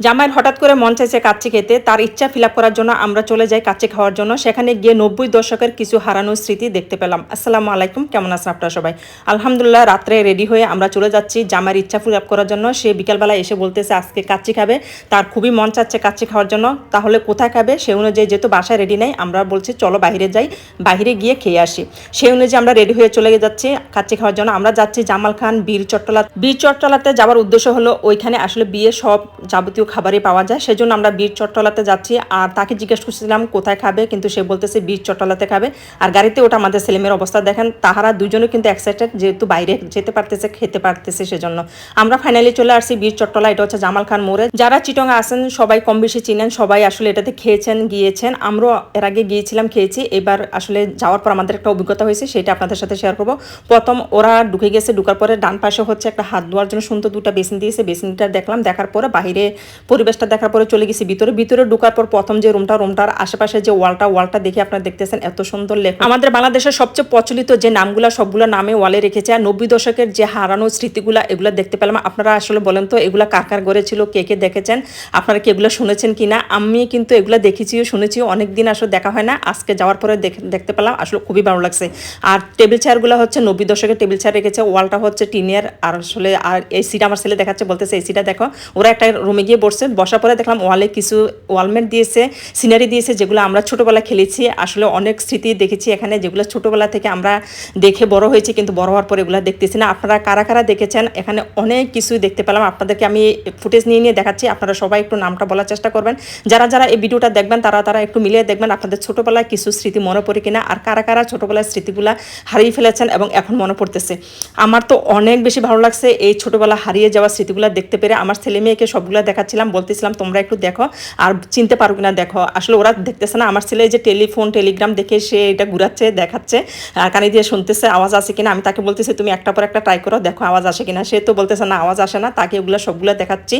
জামাইয়ের হঠাৎ করে মন চাইছে কাচ্চি খেতে, তার ইচ্ছা ফিল করার জন্য আমরা চলে যাই কাচ্চি খাওয়ার জন্য। সেখানে গিয়ে নব্বই দশকের কিছু হারানো স্মৃতি দেখতে পেলাম। আসসালামু আলাইকুম, কেমন আছেন আপনারা সবাই? আলহামদুলিল্লাহ, রাত্রে রেডি হয়ে আমরা চলে যাচ্ছি জামাইয়ের ইচ্ছা ফিল করার জন্য। সে বিকালবেলা এসে বলতেছে, আজকে কাচ্চি খাবে। তার খুবই মন চাচ্ছে কাচ্চি খাওয়ার জন্য। তাহলে কোথায় খাবে? সে অনুযায়ী যেহেতু বাসায় রেডি নেই, আমরা বলছি, চলো বাইরে যাই, বাইরে গিয়ে খেয়ে আসি। সেই অনুযায়ী আমরা রেডি হয়ে চলে যাচ্ছি কাচ্চি খাওয়ার জন্য। আমরা যাচ্ছি জামাল খান বীর চট্টলা বীর চট্টলাতে যাওয়ার উদ্দেশ্য হলো, ওইখানে আসলে বিয়ে সব যাবতীয় খাবারই পাওয়া যায়। সেজন্য আমরা বীর চট্টলাতে যাচ্ছি আর তাকে জিজ্ঞেস করছিলাম, কোথায় খাবে? কিন্তু সে বলতেছে, বীর চট্টলাতে খাবে। আর গাড়িতে ওটা আমাদের ছেলেমেয়ের অবস্থা। দেখেন, তাহারা দুজনে কিন্তু এক্সাইটেড যেহেতু বাইরে যেতে পারতেছে, খেতে পারতেছে সেজন্য। আমরা ফাইনালি চলে আসছি বীর চট্টলা, এটা হচ্ছে জামাল খান মোড়ে। যারা চিটং আসেন সবাই কম বেশি চিনেন, সবাই আসলে এটাতে খেয়েছেন, গিয়েছেন। আমরাও এর আগে গিয়েছিলাম, খেয়েছি। এবার আসলে যাওয়ার পর আমাদের একটা অভিজ্ঞতা হয়েছে, সেটা আপনাদের সাথে শেয়ার করব। প্রথম ওরা ঢুকে গেছে, ঢুকার পরে ডান পাশে হচ্ছে একটা হাত ধোয়ার জন্য সুন্দর দুটো বেসিন দিয়েছে। বেসিনটা দেখলাম, দেখার পরে বাইরে পরিবেশটা দেখার পরে চলে গেছি ভিতরে। ভিতরে ঢুকার পর প্রথম যে রুমটা রুমটার আশেপাশে যে ওয়ালটা ওয়ালটা দেখে আপনারা দেখতেছেন এত সুন্দর লেখা। আমাদের বাংলাদেশের সবচেয়ে প্রচলিত যে নামগুলো, সবগুলো নামে ওয়ালে রেখেছে। আর নব্বই দশকের যে হারানো স্মৃতিগুলা, এগুলো দেখতে পেলাম। আপনারা আসলে বলেন তো, এগুলা কার কার ঘরে ছিল, কে কে দেখেছেন? আপনারা কি এগুলো শুনেছেন কিনা? আমি কিন্তু এগুলো দেখেছিও শুনেছি অনেক দিন আসলে দেখা হয় না। আজকে যাওয়ার পরে দেখে- দেখতে পেলাম। আসলে খুবই ভালো লাগছে। আর টেবিল চেয়ারগুলো হচ্ছে নব্বই দশকের টেবিল চেয়ার রেখেছে। ওয়ালটা হচ্ছে টিনের আর আসলে, আর এই সিটা আমার ছেলে দেখাচ্ছে, বলতেছে, এই সিটা দেখো। ওরা একটা রুমে গিয়ে বসছে বসার পরে দেখলাম ওয়ালে কিছু ওয়ালমেট দিয়েছে, সিনারি দিয়েছে, যেগুলো আমরা ছোটোবেলায় খেলেছি। আসলে অনেক স্মৃতি দেখেছি এখানে, যেগুলো ছোটোবেলা থেকে আমরা দেখে বড় হয়েছি, কিন্তু বড় হওয়ার পরে এগুলো দেখতেছি না। আপনারা কারা কারা দেখেছেন? এখানে অনেক কিছুই দেখতে পেলাম। আপনাদেরকে আমি ফুটেজ নিয়ে নিয়ে দেখাচ্ছি। আপনারা সবাই একটু নামটা বলার চেষ্টা করবেন। যারা যারা এই ভিডিওটা দেখবেন, তারা তারা একটু মিলিয়ে দেখবেন আপনাদের ছোটোবেলায় কিছু স্মৃতি মনে পড়ে কিনা আর কারা কারা ছোটোবেলার স্মৃতিগুলো হারিয়ে ফেলেছেন এবং এখন মনে পড়তেছে। আমার তো অনেক বেশি ভালো লাগছে এই ছোটোবেলা হারিয়ে যাওয়া স্মৃতিগুলো দেখতে পেরে। আমার ছেলে মেয়েকে সবগুলো দেখাচ্ছিলাম বলতেছিলাম, তোমরা একটু দেখো আর চিনতে পারো কিনা দেখো। আসলে ওরা দেখতেছে না, আমার ছেলে যে টেলিফোন, টেলিগ্রাম দেখে সে এটা ঘুরাচ্ছে, দেখাচ্ছে, আর কানে দিয়ে শুনতেছে, আওয়াজ আসে কিনা? আমি তাকে বলতেছি, তুমি একটা পর একটা ট্রাই করো, দেখো আওয়াজ আসে কিনা? সে তো বলতেছে, না, আওয়াজ আসে না, তাকে ওগুলো সবগুলো দেখাচ্ছি।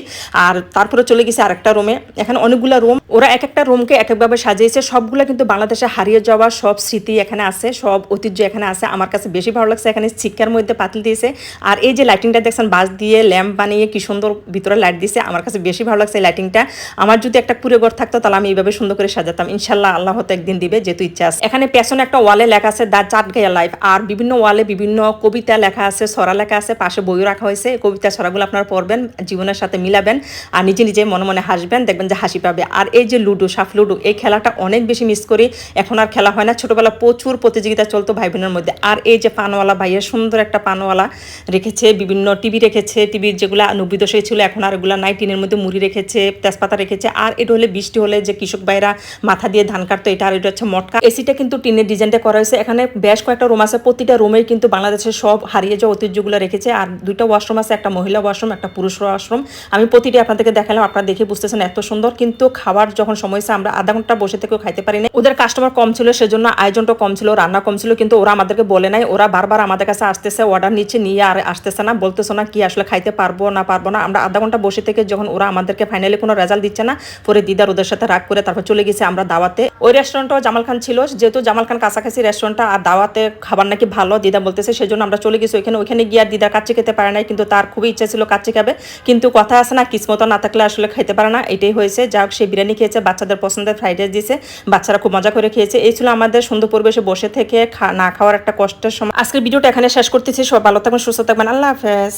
আর তারপরে চলে গেছে আরেকটা রুমে এখানে অনেকগুলো রুম ওরা এক একটা রুমকে এক একভাবে সাজিয়েছে, সবগুলো কিন্তু বাংলাদেশে হারিয়ে যাওয়া সব স্মৃতি এখানে আছে, সব ঐতিহ্য এখানে আছে। আমার কাছে বেশি ভালো লাগছে, এখানে শিক্ষার মধ্যে পাতিল দিয়েছে। আর এই যে লাইটিংটা দেখছেন বাস দিয়ে ল্যাম্প বানিয়ে কি সুন্দর ভিতরে লাইট দিয়েছে, আমার কাছে বেশি ভালো লাগছে লাইটিংটা আমার যদি একটা কুড়ে ঘর থাকতো, তাহলে আমি এইভাবে সুন্দর করে সাজাতাম। ইনশাল্লাহ আল্লাহ হয়তো একদিন দিবে, যেহেতু ইচ্ছা আছে। এখানে পেছনে একটা ওয়ালে লেখা আছে দা চাট গায়া লাইফ আর বিভিন্ন ওয়ালে বিভিন্ন কবিতা লেখা আছে, ছড়া লেখা আছে, পাশে বইও রাখা হয়েছে। কবিতা ছড়াগুলো আপনারা পড়বেন, জীবনের সাথে মিলাবেন আর নিজে নিজে মনে মনে হাসবেন, দেখবেন যে হাসি পাবে। আর এই যে লুডো, সাফ লুডো, এই খেলাটা অনেক বেশি মিস করি। এখন আর খেলা হয় না। ছোটবেলা প্রচুর প্রতিযোগিতা চলতো ভাই বোনের মধ্যে। আর এই যে পানওয়ালা ভাইয়ের সুন্দর একটা পানওয়ালা রেখেছে, বিভিন্ন টিভি রেখেছে টিভির যেগুলো নব্বই দশে ছিল, এখন আর এগুলো নাই টিনের মধ্যে মুড়ি রেখেছে, তেজপাতা রেখেছে, আর এটা হলে বৃষ্টি হলে যে কৃষক ভাইরা মাথা দিয়ে ধান কাটতো, এটা আর এটা হচ্ছে মটকা। এসিটা কিন্তু টিনের ডিজাইনটা করা হয়েছে। এখানে বেশ কয়েকটা রুম আছে, প্রতিটা রুমে কিন্তু বাংলাদেশের সব হারিয়ে যাওয়া ঐতিহ্যগুলো রেখেছে। আর দুইটা ওয়াশরুম আছে, একটা মহিলা ওয়াশরুম একটা পুরুষ ওয়াশরুম আমি প্রতিটি আপনাদেরকে দেখালাম, আপনারা দেখে বুঝতেছেন এত সুন্দর। কিন্তু খাবার যখন সময় হয়েছে, আমরা আধা ঘণ্টা বসে থেকেও খাইতে পারি না ওদের কাস্টমার কম ছিল, সেজন্য আয়োজনটা কম ছিল, রান্না কম ছিল, কিন্তু ওরা আমাদেরকে বলে নাই। ওরা বারবার আমাদের কাছে আসতেছে অর্ডার নিচ্ছে, নিয়ে আর আসতেছে না। বলতেছে না কি আসলে খাইতে পারব না পারব না। আমরা আধা ঘণ্টা বসে থেকে যখন ওরা আমাদেরকে ফাইনালি কোনো রেজাল্ট দিচ্ছে না। পরে দিদার ওদের সাথে রাগ করে তারপর চলে গেছে আমরা দাওয়াতে। ওই রেস্টুরেন্টটাও জামাল খান ছিল, যেহেতু জামাল খান কাছাকাছি রেস্টুরেন্টটা আর দাওয়াতে খাবার নাকি ভালো, দিদা বলতেছে সেজন্য আমরা চলে গেছি ওইখানে। ওইখানে গিয়ে আর দিদার কাছে খেতে পারে নাই, কিন্তু তার খুবই ইচ্ছা ছিল কাচ্চি খাবে। কিন্তু কথা আছে না, কিসমত না থাকলে আসলে খাইতে পারে না, এটাই হয়েছে। যা হোক সে বিরিয়ানি খেয়েছে, বাচ্চাদের পছন্দের ফ্রাইড রাইস দিয়েছে বাচ্চারা খুব মজা করে খেয়েছে। এই ছিল আমাদের সুন্দর পরিবেশে বসে থেকে না খাওয়ার একটা কষ্টের সময়। আজকের ভিডিওটা এখানে শেষ করতেছি সব ভালো থাকবেন, সুস্থ থাকবেন, আল্লাহ হাফেজ।